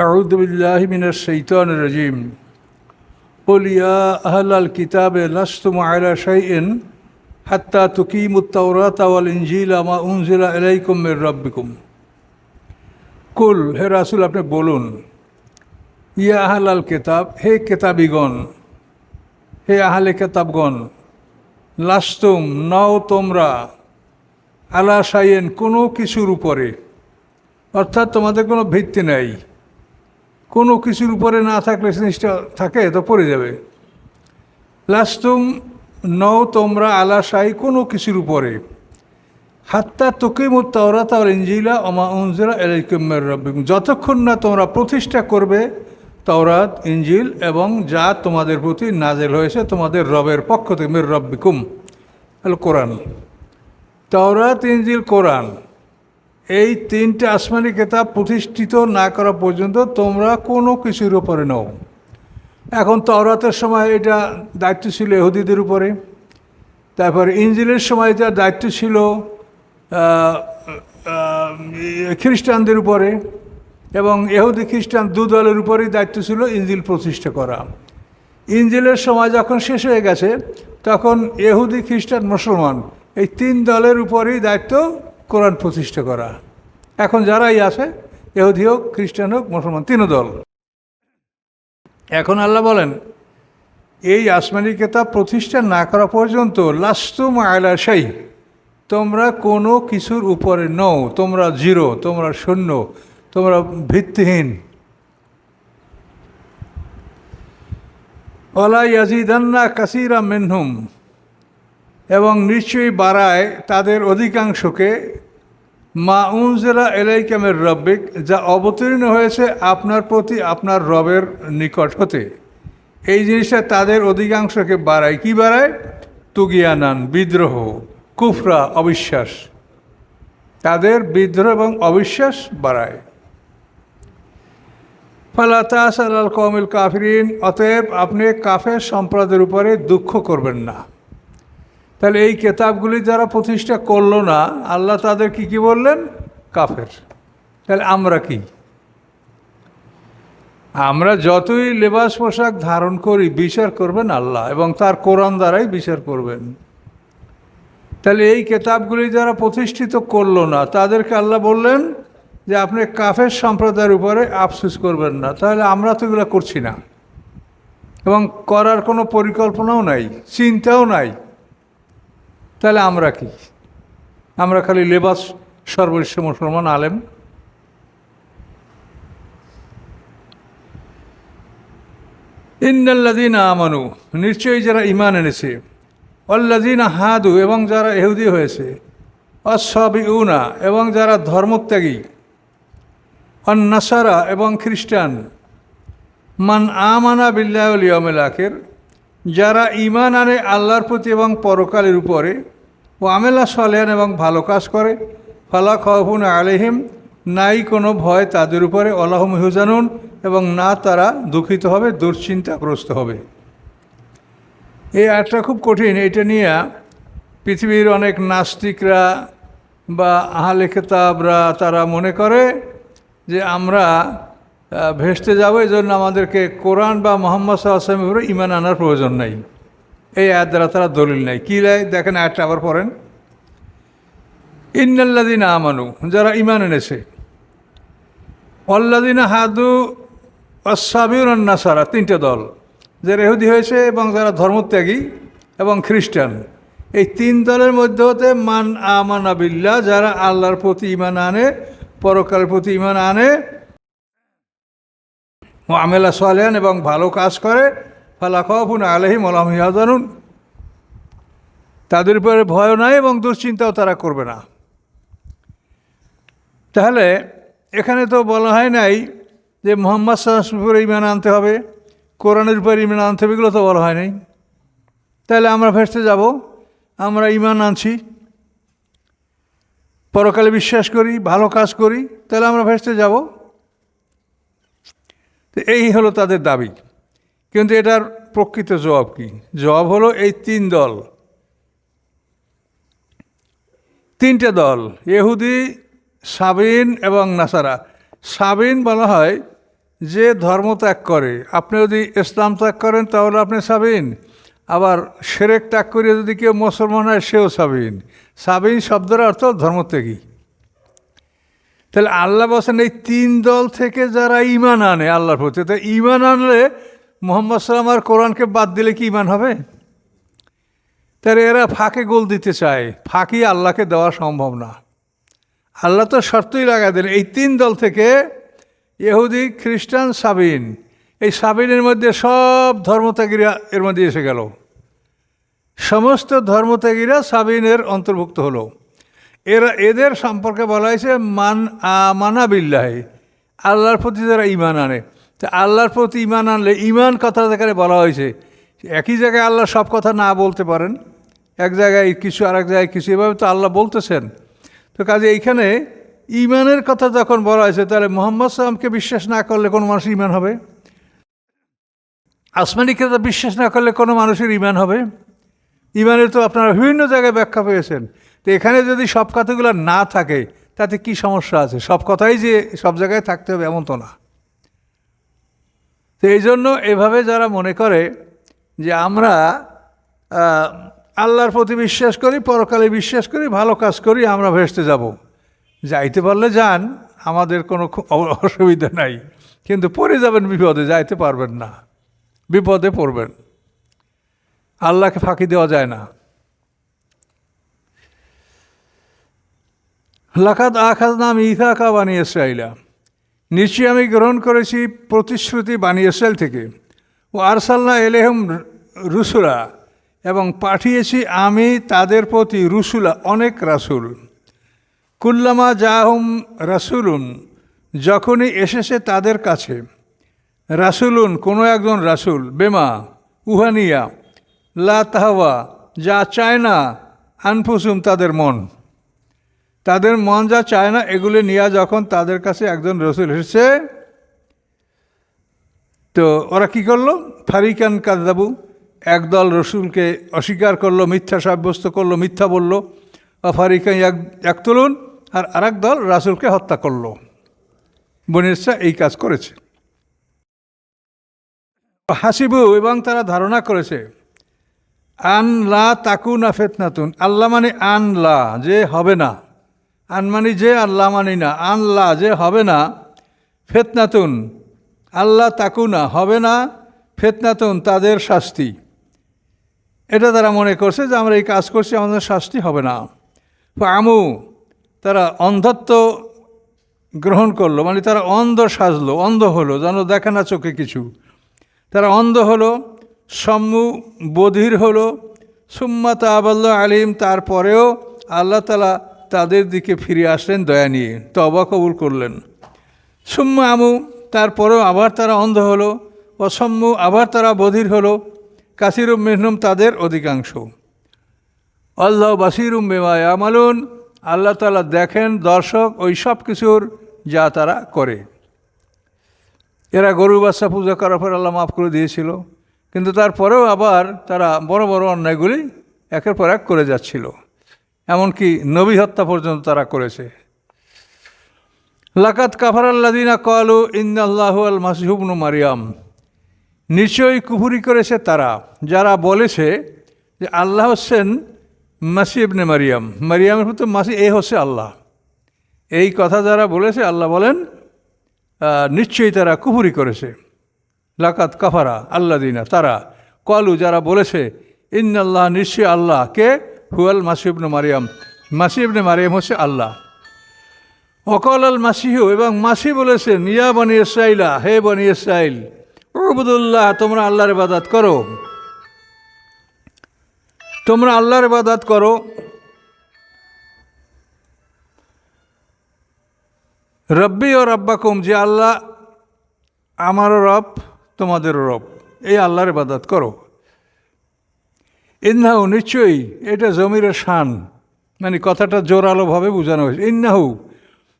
أعوذ بالله من الشيطان الرجيم قل يا أهل الكتاب لستم على شيء حتى تقيموا التوراة والإنجيل ما أنزل إليكم من ربكم কুল হে রাসুল আপনি বলুন ইয়া আহলাল কেতাব হে কেতাবিগণ হে আহলে কেতাবগণ লাস্তুম নাও তোমরা আলা সাইয়েন কোনো কিছুর উপরে অর্থাৎ তোমাদের কোনো ভিত্তি নেই কোনো কিছুর উপরে না থাকলে জিনিসটা থাকে, তো পড়ে যাবে। লাস্তুম নও তোমরা আলা সাই কোনো কিছুর উপরে। হাত্তা তোকিমুত তাওরা তাওর ইঞ্জিলা অমা উনজিলা এলাইকুমের রব্বিকুম। যতক্ষণ না তোমরা প্রতিষ্ঠা করবে তাওরাত ইঞ্জিল এবং যা তোমাদের প্রতি নাজেল হয়েছে তোমাদের রবের পক্ষ থেকে মের রব্বিকুম। কোরআন। তাওরাত ইঞ্জিল কোরআন। এই তিনটে আসমানি কেতাব প্রতিষ্ঠিত না করা পর্যন্ত তোমরা কোনো কিছুর উপরে নও। এখন তওরাতের সময় এটা দায়িত্ব ছিল এহুদিদের উপরে। তারপর ইঞ্জিলের সময় এটা দায়িত্ব ছিল খ্রিস্টানদের উপরে এবং এহুদি খ্রিস্টান দু দলের উপরেই দায়িত্ব ছিল ইঞ্জিল প্রতিষ্ঠা করা। ইঞ্জিলের সময় যখন শেষ হয়ে গেছে, তখন এহুদি খ্রিস্টান মুসলমান এই তিন দলের উপরেই দায়িত্ব কোরআন প্রতিষ্ঠা করা। এখন যারাই আছে এহুদি হোক, খ্রিস্টান হোক, মুসলমান তিন দল। এখন আল্লাহ বলেন, এই আসমানি কেতাব প্রতিষ্ঠা না করা পর্যন্ত লাস্তুম আয়লা সেই তোমরা কোনো কিছুর উপরে নও, তোমরা জিরো, তোমরা শূন্য, তোমরা ভিত্তিহীন। ওলা ইয়াজিদান্না কাসিরা মেনহুম এবং নিশ্চয়ই বাড়ায় তাদের অধিকাংশকে, মা উনজেলা এলাইকামের রব্বিক যা অবতীর্ণ হয়েছে আপনার প্রতি আপনার রবের নিকট হতে। এই জিনিসটা তাদের অধিকাংশকে বাড়ায়। কি বাড়ায়? তুগিয়ানান, বিদ্রোহ, কুফরা, অবিশ্বাস। তাদের বিদ্রোহ এবং অবিশ্বাস বাড়ায়। ফালাতাস আল কমিল কাফরিন অতএব আপনি কাফের সম্প্রদায়ের উপরে দুঃখ করবেন না। তাহলে এই কেতাবগুলি যারা প্রতিষ্ঠা করল না, আল্লাহ তাদের কি কি বললেন? কাফের। তাহলে আমরা কি? আমরা যতই লেবাস পোশাক ধারণ করি, বিচার করবেন আল্লাহ, এবং তার কোরআন দ্বারাই বিচার করবেন। তাহলে এই কেতাবগুলি যারা প্রতিষ্ঠিত করল না, তাদেরকে আল্লাহ বললেন যে, আপনি কাফের সম্প্রদায়ের উপরে আফসোস করবেন না। তাহলে আমরা তো এগুলো করছি না। এবং করার কোনো পরিকল্পনাও নাই, চিন্তাও নাই। তাহলে আমরা কি? আমরা খালি লেবাস সর্বস্ব মুসলমান, আলেম। ইন্নাল্লাদিন আমানু, নিশ্চয়ই যারা ইমান এনেছে। অল্লাদিন হাদু, এবং যারা এহুদি হয়েছে। অসবিউনা এবং যারা ধর্মত্যাগী। অন্নাসারা, এবং খ্রিস্টান। মান আমানা বিল্লাহুল ইয়মেল যারা ইমান আনে আল্লাহর প্রতি এবং পরকালের উপরে, ও আমেলা সলেন এবং ভালো কাজ করে, ফালা খবুন আলহিম নাই কোনো ভয় তাদের উপরে অলাহম হুজানুন এবং না তারা দুঃখিত হবে, দুশ্চিন্তাগ্রস্ত হবে। এই আয়টা খুব কঠিন। এটা নিয়ে পৃথিবীর অনেক নাস্তিকরা বা আহলে খেতাবরা তারা মনে করে যে আমরা ভেসতে যাব, এই জন্য আমাদেরকে কোরআন বা মোহাম্মদ সাল্লামের উপরে ইমান আনার প্রয়োজন নাই। এই আয়াত দ্বারা তারা দলিল নাই কী লাই দেখেন আয়াতটা আবার পড়েন। ইন্নাল্লাদিন আমানু, যারা ইমান এনেছে। অল্লাদিনা হাদু অসাবিউর নাসারা, তিনটে দল। যারা এহুদি হয়েছে এবং যারা ধর্মত্যাগী এবং খ্রিস্টান। এই তিন দলের মধ্যে হতে মান আমান আবিল্লা যারা আল্লাহর প্রতি ইমান আনে, পরকালের প্রতি ইমান আনে ও আমেলা সালেন এবং ভালো কাজ করে, ফালা খফুন আলহিম আলম জানুন তাদের উপরে ভয় নাই এবং দুশ্চিন্তাও তারা করবে না। তাহলে এখানে তো বলা হয় নাই যে মোহাম্মদ উপরে ইমান আনতে হবে, কোরআনের উপরে ইমান আনতে হবে, এগুলো তো বলা হয় নাই। তাহলে আমরা ভেসতে যাব, আমরা ইমান আনছি। পরকালে বিশ্বাস করি, ভালো কাজ করি, তাহলে আমরা ভেসতে যাব। তো এই হলো তাদের দাবি। কিন্তু এটার প্রকৃত জবাব কি? জবাব হলো এই তিন দল। তিনটে দল, ইহুদি, সাবিন এবং নাসারা। সাবিন বলা হয় যে ধর্ম ত্যাগ করে। আপনি যদি ইসলাম ত্যাগ করেন, তাহলে আপনি সাবিন। আবার সেরেক ত্যাগ করে যদি কেউ মুসলমান হয়, সেও সাবিন। সাবিন শব্দের অর্থ ধর্মত্যাগী। তাহলে আল্লাহ বলছেন, এই তিন দল থেকে যারা ইমান আনে আল্লাহর প্রতি, তো ইমান আনলে মোহাম্মদ সাল্লাম আর কোরআনকে বাদ দিলে কি ইমান হবে? তাহলে এরা ফাঁকে গোল দিতে চায়, ফাঁকি আল্লাহকে দেওয়া সম্ভব না। আল্লাহ তো শর্তই লাগাই দেন এই তিন দল থেকে ইহুদি, খ্রিস্টান, সাবিন, এই সাবিনের মধ্যে সব ধর্মত্যাগীরা এর মধ্যে এসে গেল। সমস্ত ধর্মত্যাগীরা সাবিনের অন্তর্ভুক্ত হলো। এরা, এদের সম্পর্কে বলা হয়েছে মান আমানা বিল্লাহে আল্লাহর প্রতি যারা ইমান আনে। তো আল্লাহর প্রতি ইমান আনলে ইমান কথা যেখানে বলা হয়েছে, একই জায়গায় আল্লাহ সব কথা না বলতে পারেন। এক জায়গায় কিছু আর এক জায়গায় কিছু, এভাবে তো আল্লাহ বলতেছেন। তো কাজে এইখানে ইমানের কথা যখন বলা হয়েছে, তাহলে মোহাম্মদ সাল্লামকে বিশ্বাস না করলে কোনো মানুষ ইমান হবে? আসমানি কেতা বিশ্বাস না করলে কোনো মানুষের ইমান হবে? ইমানের তো আপনারা বিভিন্ন জায়গায় ব্যাখ্যা পেয়েছেন। তো এখানে যদি সব কথাগুলো না থাকে, তাতে কি সমস্যা আছে? সব কথাই যে সব জায়গায় থাকতে হবে এমন তো না। তো এই জন্য এভাবে যারা মনে করে যে আমরা আল্লাহর প্রতি বিশ্বাস করি, পরকালে বিশ্বাস করি, ভালো কাজ করি, আমরা ভেসতে যাব। যাইতে পারলে যান, আমাদের কোনো অসুবিধা নাই। কিন্তু পড়ে যাবেন বিপদে, যাইতে পারবেন না। বিপদে পড়বেন। আল্লাহকে ফাঁকি দেওয়া যায় না। লাকাত আখাজ নাম ইথাকা বানি ইসরাইলা। নিশ্চয়ই আমি গ্রহণ করেছি প্রতিশ্রুতি বানি ইসরায়েল থেকে। ও আরসাল্লা এলেহম রুসুলা এবং পাঠিয়েছি আমি তাদের প্রতি রুসুলা অনেক রাসুল। কুল্লামা জাহুম রাসুলুন, যখনই এসেছে তাদের কাছে, রাসুলুন কোনো একজন রাসুল, বেমা, উহানিয়া, লা তাহওয়া, যা চায় না, আনফুসুম তাদের মন। তাদের মন যা চায় না, এগুলি নিয়ে যখন তাদের কাছে একজন রসুল এসেছে, তো ওরা কি করল? ফারিকান কাদাবু একদল রসুলকে অস্বীকার করল, মিথ্যা সাব্যস্ত করল, মিথ্যা বলল। ফারিকান এক এক তুলুন আর আরেক দল রাসুলকে হত্যা করল। বনিসা এই কাজ করেছে। হাসিবু এবং তারা ধারণা করেছে, আন লা তাকু না ফেতনাতুন, আল্লাহ মানে আন লা, যে হবে না। আন মানে যে আল্লাহ মানি না, আন লা যে হবে না, ফেতনাতুন। আল্লাহ তাকু না, হবে না, ফেতনাতুন তাদের শাস্তি। এটা তারা মনে করছে যে আমরা এই কাজ করছি, আমাদের শাস্তি হবে না। আমু, তারা অন্ধত্ব গ্রহণ করল মানে তারা অন্ধ সাজলো, অন্ধ হলো, যেন দেখে না চোখে কিছু। তারা অন্ধ হলো, সম্মু বধির হলো সুম্মাতা আবাল্লা আলিম তারপরেও আল্লাহ তালা তাদের দিকে ফিরে আসলেন দয়া নিয়ে তবা কবুল করলেন। সুম্মা আমু, তারপরেও আবার তারা অন্ধ হলো অসম্মু আবার তারা বধির হলো, কাসিরুম মেহনুম তাদের অধিকাংশ। আল্লাহ বাসিরুম বেমায় আমালুন আল্লাহ তালা দেখেন দর্শক ওই সব কিছুর যা তারা করে। এরা গরু বাচ্চা পূজা করার পর আল্লাহ মাফ করে দিয়েছিল, কিন্তু তারপরেও আবার তারা বড় বড় অন্যায়গুলি একের পর এক করে যাচ্ছিল। এমনকি নবী হত্যা পর্যন্ত তারা করেছে। লাকাত কাফার আল্লাদিনা কলু ইন্দাল্লাহ আল মাসিহুবনু মারিয়াম। নিশ্চয়ই কুফুরি করেছে তারা, যারা বলেছে যে আল্লাহ হচ্ছেন মাসিবনে মারিয়াম। মারিয়ামের মতো মাসি এ হচ্ছে আল্লাহ। এই কথা যারা বলেছে, আল্লাহ বলেন নিশ্চয়ই তারা কুফুরি করেছে। লাকাত কাফারা আল্লা দিনা তারা। কলু যারা বলেছে, ইন্নাল্লাহ নিশ্চয় আল্লাহ। কে? হুয়াল মাসিবনে মারিয়াম। মাসিবনে মারিয়াম হচ্ছে আল্লাহ। অকল আল মাসিহু এবং মাসি বলেছেন, ইয়া বনি ইসরাইলা হে বনি ইসরাইল উবুদুল্লাহ, তোমরা আল্লাহর ইবাদত করো। তোমরা আল্লাহর ইবাদত করো। রব্বি ও রব্বাকুম, যে আল্লাহ আমারও রব, তোমাদেরও রব, এই আল্লাহর ইবাদত করো। ইন্নাহু, নিশ্চয়ই, এটা জমিরের শান। মানে কথাটা জোরালোভাবে বোঝানো হয়েছে। ইন্নাহু,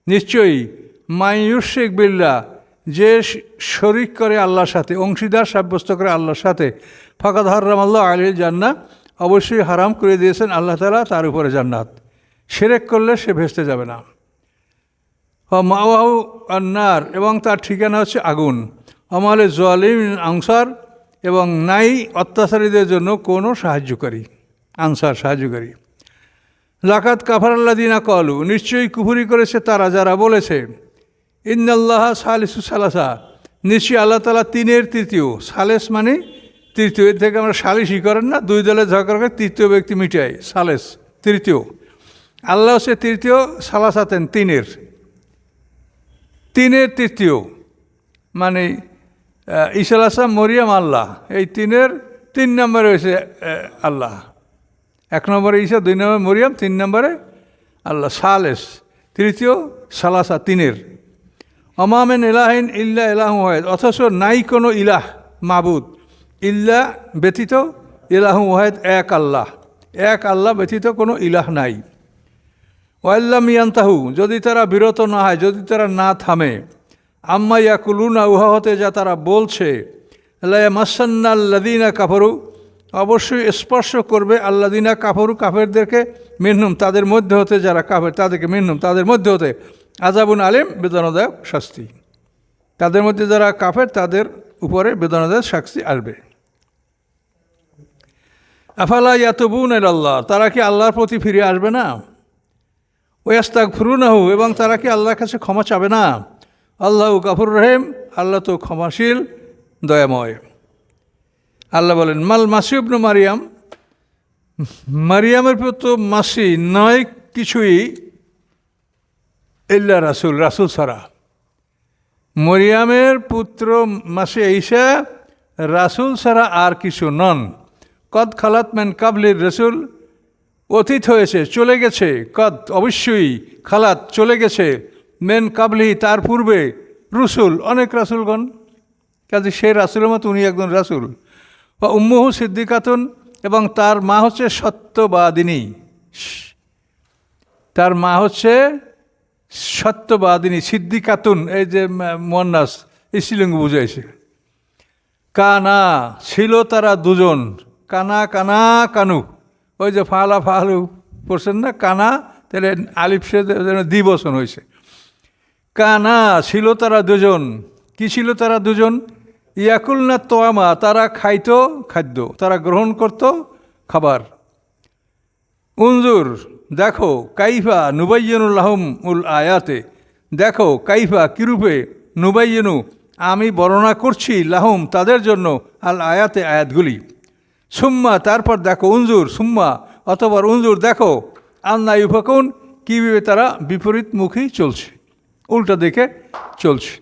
নিশ্চয়ই মাইয়ুশেক বিল্লা যে শরিক করে আল্লাহর সাথে, অংশীদার সাব্যস্ত করে আল্লাহর সাথে ফাঁকা হারাম আল্লাহ আলীর জান্না অবশ্যই হারাম করে দিয়েছেন আল্লাহ তালা তার উপরে জান্নাত। সেরেক করলে সে ভেস্তে যাবে না। মাওয়াহু আন্নার, এবং তার ঠিকানা হচ্ছে আগুন। আমালে জোয়ালিম আনসার এবং নাই অত্যাচারীদের জন্য কোনো সাহায্যকারী, আনসার সাহায্যকারী। লাকাত কাফারাল্লাদিনা কলু নিশ্চয়ই কুফুরি করেছে তারা যারা বলেছে ইন্দাল্লাহ সালিসু সালাসা। নিশ্চয়ই আল্লাহ তালা তিনের তৃতীয়, সালেস মানে তৃতীয়, এর থেকে আমরা সালিসই করেন না, দুই দলের ঝগড়া করে তৃতীয় ব্যক্তি মিটায় সালেস, তৃতীয়। আল্লাহ হচ্ছে তৃতীয়, সালাসাতেন তিনের। তিনের তৃতীয় মানে ইসাল আসলাম মরিয়াম, আল্লাহ। এই তিনের, তিন নম্বরে হয়েছে আল্লাহ। এক নম্বরে ঈশা দুই নম্বরে মরিয়াম, তিন নম্বরে আল্লাহ। সালেস। তৃতীয়, সালাসা, তিনের। অমামেন এলাহিন ইল্লা এলাহ ওয়াহেদ। অথচ নাই কোনো ইলাহ, মাবুদ। ইল্লা ব্যতীত ইলাহ ওয়াহেদ, এক আল্লাহ। এক আল্লাহ ব্যতীত কোনো ইলাহ নাই। ওয়াল্লাম ইয়ান্তাহু। যদি তারা বিরত না হয়, যদি তারা না থামে আম্মা ইয়াকুলুনা, উহা হতে যা তারা বলছে মাসান্নাল্লাদিনা কাফরু, অবশ্যই স্পর্শ করবে আল্লাদিনা কাফরু, কাফেরদেরকে মিনহুম, তাদের মধ্যে হতে যারা কাফের, তাদেরকে মিনহুম, তাদের মধ্যে হতে আজাবুন আলিম, বেদনাদায়ক শাস্তি। তাদের মধ্যে যারা কাফের, তাদের উপরে বেদনাদায়ক শাস্তি আসবে। আফালা ইয়াতবুন আল্লাহ তারা কি আল্লাহর প্রতি ফিরে আসবে না? ওয়াস্তাক ফুরুনাহু এবং তারা কি আল্লাহর কাছে ক্ষমা চাবে না? আল্লাহ গাফুর রহিম, আল্লাহ তো ক্ষমাশীল, দয়াময়। আল্লাহ বলেন, মাল মাসিবনু মারিয়াম। মারিয়ামের তো মাসি নয় কিছুই ইল্লা রাসুল রাসুল সারা মরিয়ামের পুত্র মাসে ঈশা, রাসুল ছাড়া আর কিছু নন। কদ খালাত মেন কাবলির রসুল, অতীত হয়েছে, চলে গেছে। কদ অবশ্যই খালাত চলে গেছে। মেন কাবলি তার পূর্বে রসুল, অনেক রাসুলগণ। কাজে সে রাসুলের মতো উনি একজন রাসুল। বা উম্মুহু সিদ্দিকাতুন এবং তার মা হচ্ছে সত্যবাদিনী। তার মা হচ্ছে সত্যবাদিনী, সিদ্দিকাতুন, এই যে মন্নাস এই শিলঙ্গ বুঝাইছে কানা ছিল তারা দুজন। কানা কানা, কানু। ওই যে ফালা ফালু পড়ছেন না? কানা, তাহলে আলিফ সে দ্বিবচন হয়েছে কানা, ছিল তারা দুজন। কি ছিল তারা দুজন? ইয়াকুল না তোয়ামা, তারা খাইতো খাদ্য, তারা গ্রহণ করত খাবার। উঞ্জুর দেখো কাইফা নুবাইয়নুল্লাহম উল আয়াতে। দেখো কাইফা কিরূপে নুবাইয়নু, আমি বর্ণনা করছি লাহুম তাদের জন্য আল আয়াতে আয়াতগুলি। সুম্মা, তারপর দেখো উঞ্জুর সুম্মা অথবা উঞ্জুর দেখো, আন্না ইউফাকুন, কীভাবে তারা বিপরীতমুখী চলছে। উল্টা দিকে চলছে।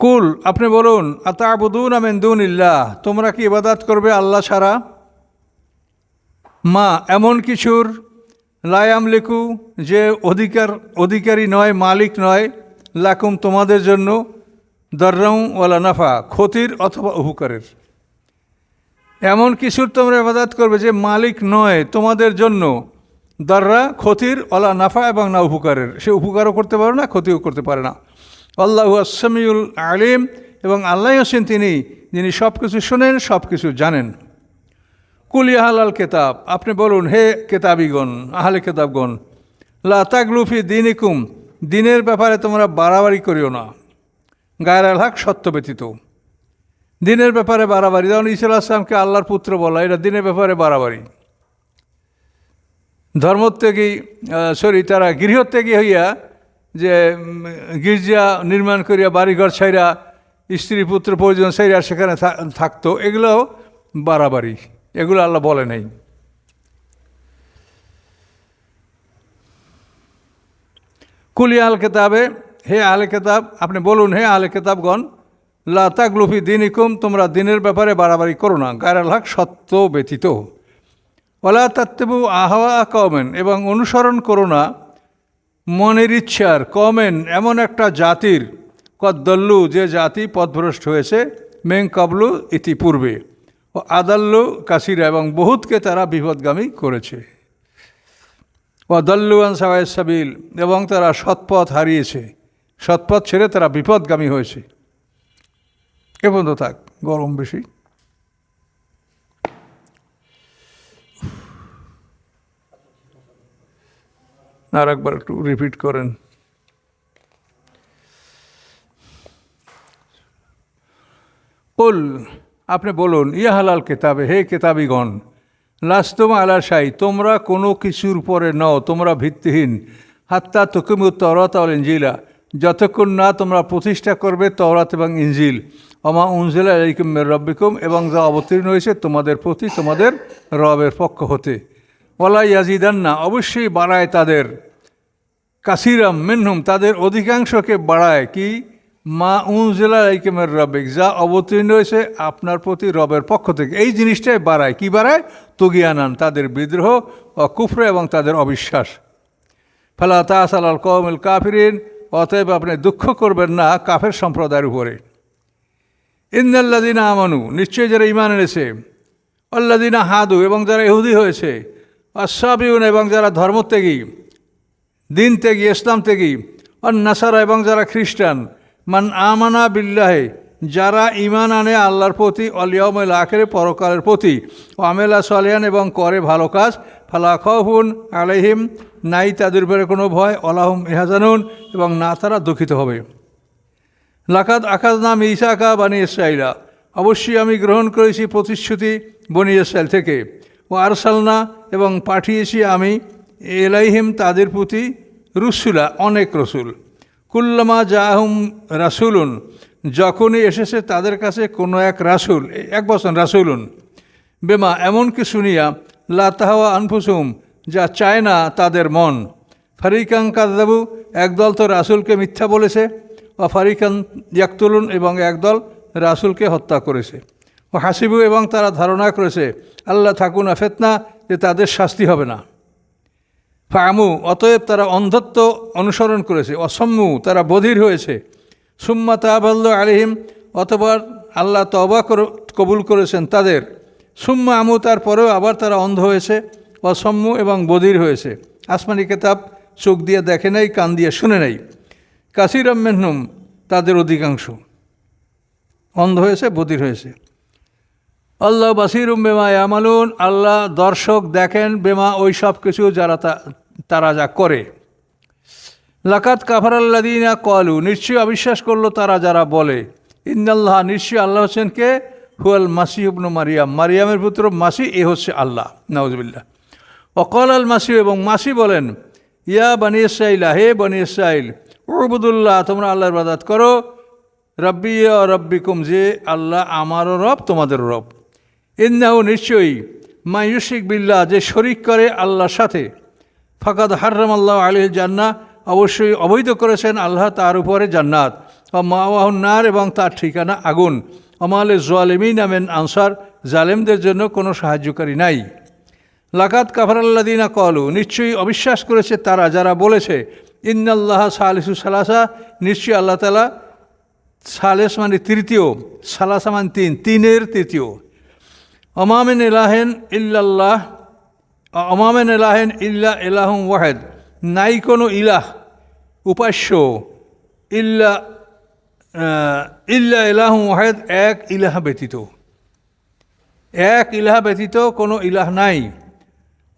কুল, আপনি বলুন, আতাবুদুন আমেন্দুন ইল্লাহ তোমরা কি ইবাদাত করবে আল্লাহ ছাড়া? মা, এমন কিছুর লায়াম লিকু যে অধিকার, অধিকারী নয়, মালিক নয়, লাকুম তোমাদের জন্য দর্রাউ ওয়ালা নাফা, ক্ষতির অথবা উপকারের। এমন কিছুর তোমরা ইবাদাত করবে যে মালিক নয়, তোমাদের জন্য দররা, ক্ষতির, অলা, নাফা এবং না উপকারের। সে উপকারও করতে পারে না, ক্ষতিও করতে পারে না। আল্লাহ আসামিউল আলিম এবং আল্লাহ হোসেন তিনি, যিনি সব কিছু শোনেন সব কিছু জানেন কুলিয়া হালাল কেতাব, আপনি বলুন, হে কেতাবিগণ, আহলে কেতাবগণ, লা তাগলুফি দিনিকুম, দিনের ব্যাপারে তোমরা বাড়াবাড়ি করিও না। গায়ের আল হক সত্য ব্যতীত। দিনের ব্যাপারে বাড়াবাড়ি, যেমন ইসুল আসলামকে আল্লাহর পুত্র বলা, এটা দিনের ব্যাপারে বাড়াবাড়ি। ধর্মত্যাগী সরি তারা গৃহত্যাগী হইয়া যে গির্জা নির্মাণ করিয়া বাড়িঘর ছাইরা, স্ত্রী, পুত্র পরিজন ছাইরা সেখানে থাকতো এগুলো বাড়াবাড়ি, এগুলো আল্লাহ বলে নাই। কুলি আল কেতাবে, হে আলে কেতাব, আপনি বলুন, হে আলে কেতাবগণ, লা তাগলুফি দিনিকুম, তোমরা দিনের ব্যাপারে বাড়াবাড়ি করো না, গায়ের হক সত্য ব্যতীত। ওলা তাত্তেবু আহওয়া কমেন এবং অনুসরণ করো না। মনের ইচ্ছার কমেন এমন একটা জাতির কদ্দল্লু যে জাতি পথভ্রষ্ট হয়েছে, মেং কাবলু ইতিপূর্বে। ও আদাল্লু কাসিরা এবং বহুতকে তারা বিপদগামী করেছে। ও দল্লুয়ান সাবিল এবং তারা সৎপথ হারিয়েছে। সৎপথ ছেড়ে তারা বিপদগামী হয়েছে। এ পর্যন্ত থাক, গরম বেশি। আর একবার একটু রিপিট করেন। কুল, আপনি বলুন, ইয়া হালাল কেতাবে, হে কেতাবিগণ, লাস্তম আলা শাই, তোমরা কোনো কিছুর উপরে নও, তোমরা ভিত্তিহীন। হাত্তা তুকুমু তরত অল ইঞ্জিলা যতক্ষণ না তোমরা প্রতিষ্ঠা করবে তওরাত এবং ইঞ্জিল অমা উনজিলা আলাইকুম মের রব্বিকুম, এবং যা অবতীর্ণ হয়েছে তোমাদের প্রতি তোমাদের রবের পক্ষ হতে। ওলা ইয়াজিদান্না, অবশ্যই বাড়ায় তাদের। কাসিরাম মিনহুম, তাদের অধিকাংশকে বাড়ায় কি? মা উনজিলা আলাইকুমের রবিক যা অবতীর্ণ হয়েছে আপনার প্রতি রবের পক্ষ থেকে। এই জিনিসটাই বাড়ায়। কি বাড়ায়? তুগিয়ানান, তাদের বিদ্রোহ ও কুফরে এবং তাদের অবিশ্বাস। ফালা তাস আল কৌমুল কাফিরিন, অতএব আপনি দুঃখ করবেন না কাফের সম্প্রদায়ের উপরে। ইন্দাল্লাদিনা আমানু, নিশ্চয়ই যারা ইমান এনেছে। আল্লাদিনা হাদু, এবং যারা ইহুদি হয়েছে। আসাবিউন এবং যারা ধর্মত্যাগী। দিন ত্যাগী, ইসলাম ত্যাগী। আর নাসারা এবং যারা খ্রিস্টান, মান আমানা বিল্লাহে, যারা ইমান আনে আল্লাহর প্রতি অলিয়মল আখেরে, পরকালের প্রতি। আমেলা সলিয়ান এবং করে ভালো কাজ, ফালা খহুন আলহিম নাই তাদের উপরে কোনো ভয় অলাহম ইহাজানুন, এবং না তারা দুঃখিত হবে। লাকাত আকাশ নাম ইসাকা বানি ইসরাইলা অবশ্যই আমি গ্রহণ করেছি প্রতিশ্রুতি বনি ইসরায়েল থেকে। ও আরসালনা এবং পাঠিয়েছি আমি এলাইহিম তাদের প্রতি রুসুলা, অনেক রসুল। কুল্লামা জাহুম রাসুলুন, যখনই এসেছে তাদের কাছে কোনো এক রাসুল, এক বছর রাসুলুন, বেমা এমনকি শুনিয়া লাতাহাওয়া আনফুসুম যা চায় না তাদের মন। ফারিকাং কাদাবু একদল তো রাসুলকে মিথ্যা বলেছে। ও ফারিকান ইয়াকতুলুন, এবং একদল রাসুলকে হত্যা করেছে। ও হাসিবু, এবং তারা ধারণা করেছে, আল্লাহ থাকুন ফেতনা, যে তাদের শাস্তি হবে না। ফামু, অতএব তারা অন্ধত্ব অনুসরণ করেছে, অসম্মু, তারা বধির হয়েছে। সুম্মা তাবাল্ল আলিহিম অতবার আল্লাহ তবা কবুল করেছেন তাদের। সুম্মা আমু, তারপরেও আবার তারা অন্ধ হয়েছে, অসম্মু এবং বধির হয়েছে। আসমানি কেতাব চোখ দিয়ে দেখে নাই, কান দিয়ে শুনে নাই। কাসিরাম মেহনুম তাদের অধিকাংশ অন্ধ হয়েছে, বধির হয়েছে। আল্লাহ বাসিরুম বেমা ইয়ামালুন, আল্লাহ দর্শক দেখেন বেমা ওই সব কিছু যারা তা- তারা যা করে। লাকাত কাফারাল্লাদিনা কলু নিশ্চয়ই অবিশ্বাস করল তারা যারা বলে ইন্দাল্লাহ নিশ্চয়ই আল্লাহ হোসেন কে? হুয়াল মাসি ইবনু মারিয়াম। মারিয়ামের পুত্র মাসি এ হচ্ছে আল্লাহ। নওয়াজবিল্লা অকল আল মাসি এবং মাসি বলেন, ইয়া বানি ইসরাইলা হে বানি ইসরাইল উবুদুল্লাহ, তোমরা আল্লাহর বাদাত করো। রব্বি ও রব্বিকুম, যে আল্লাহ আমারও রব তোমাদের রব। ইন্নাহু নিশ্চয়ই মা ইউশিক বিল্লাহ, যে শরিক করে আল্লাহর সাথে। ফাকাদ হার্রাম আল্লাহ আলী জান্না অবশ্যই অবৈধ করেছেন আল্লাহ তার উপরে জান্নাত। ও মাওয়াহুন্নার এবং তার ঠিকানা আগুন। অমালে জোয়ালিমিন আমেন আনসার, জালেমদের জন্য কোনো সাহায্যকারী নাই। লাকাত কাফারাল্লাদিনা কলু নিশ্চয়ই অবিশ্বাস করেছে তারা, যারা বলেছে, ইন্নাল্লাহ সালিসু সালাসা নিশ্চয়ই আল্লাহ তালা সালেস মানে তৃতীয়, সালাসা মানে তিন, তিনের তৃতীয়। অমামিন ইলাহেন ইল্লাল্লাহ অমামেন এলাহেন ইল্লা এলাহম ওয়াহেদ। নাই কোনো ইলাহ, উপাস্য ইল্লা ইল্লা এলাহম ওয়াহেদ, এক ইলাহ ব্যতীত। এক ইলাহ ব্যতীত কোনো ইলাহ নাই।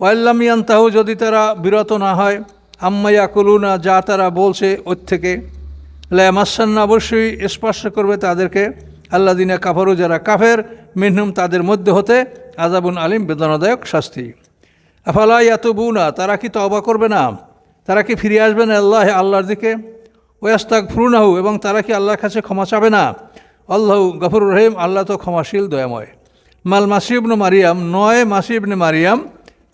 ওয়াল্লামিয়ান তাহু যদি তারা বিরত না হয় আম্মাইয়া কলুনা যা তারা বলছে ওর থেকে। লামাসান্না অবশ্যই স্পর্শ করবে তাদেরকে। আল্লা দিনা কাফারু, যারা কাফের, মিনহুম তাদের মধ্যে হতে আজাবুন আলিম, বেদনাদায়ক শাস্তি। আফালা ইয়াতুবুনা, তারা কি তওবা করবে না? তারা কি ফিরে আসবে না আল্লাহ, আল্লাহর দিকে? ওয়াস্তাক ফ্রুনাহু এবং তারা কি আল্লাহর কাছে ক্ষমা চাবে না? আল্লাহ গফর রহিম, আল্লাহ তো ক্ষমাশীল, দয়াময়। মাল মাসিবনে মারিয়াম, নয় মাসিবনে মারিয়াম,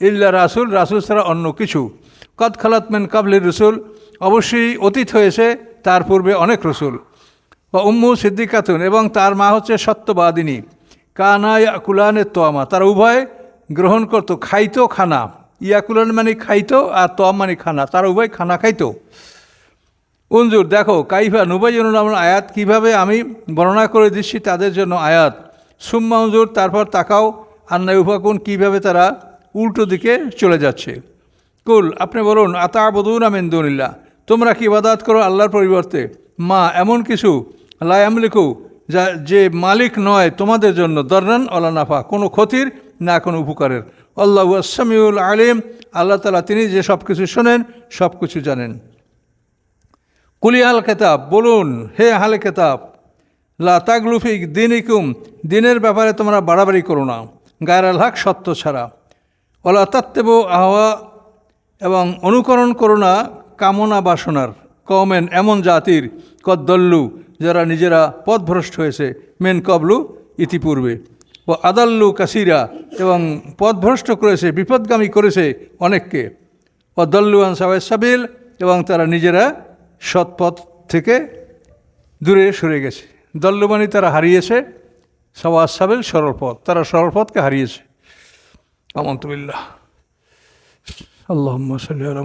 ইল্লা রাসুল রাসুল ছাড়া অন্য কিছু। কদ খালাতমেন কাবলির রসুল, অবশ্যই অতীত হয়েছে, তার পূর্বে অনেক রসুল। ও উম্মু সিদ্দিকাতুন, এবং তার মা হচ্ছে সত্যবাদিনী। কানা কুলানের তোয়ামা তারা উভয় গ্রহণ করতো, খাইতো খানা। ইয়াকুলান মানে খাইতো আর তোয়াম মানে খানা। তারা উভয় খানা খাইতো। উনজুর দেখো, কাইফা নুবাইজুল নামের আয়াত কীভাবে আমি বর্ণনা করে দিচ্ছি তাদের জন্য আয়াত। সুম্মা উনজুর তারপর তাকাও আন্নায় উপাকুন কীভাবে তারা উল্টো দিকে চলে যাচ্ছে। কুল, আপনি বলুন আতা বদুন আমিন্দুনিল্লা তোমরা কি ইবাদাত করো আল্লাহর পরিবর্তে? মা, এমন কিছু? লায়ামলিকু যা যে মালিক নয় তোমাদের জন্য, দর্রান অলা নাফা, কোনো ক্ষতির না কোনো উপকারের। আল্লাহ আসামিউল আলিম। আল্লাহ তালা তিনি যে সব কিছু শোনেন সব কিছু জানেন। কুলি আল কেতাব, বলুন, হে আহলে কেতাব, লা তাগলুফিক দিনিকুম, দিনের ব্যাপারে তোমরা বাড়াবাড়ি করো না। গায়ের আল হক সত্য ছাড়া। ওলা তাত্তেব আহওয়া, এবং অনুকরণ করো না কামনা বাসনার। কমেন এমন জাতির কদ্দল্লু যারা নিজেরা পথভ্রষ্ট হয়েছে, মেন কবলু ইতিপূর্বে। ও আদাল্লু কাসিরা এবং পথভ্রষ্ট করেছে, বিপদগামী করেছে অনেককে। ও দল্লু আনসাবাই সাবিল এবং তারা নিজেরা সৎপথ থেকে দূরে সরে গেছে। দল্লুবাণী তারা হারিয়েছে সওয়াজ সাবিল সরল পথ, তারা সরল পথকে হারিয়েছে। আমন্তবিল্লাহ। আল্লাহ সাল্লাহ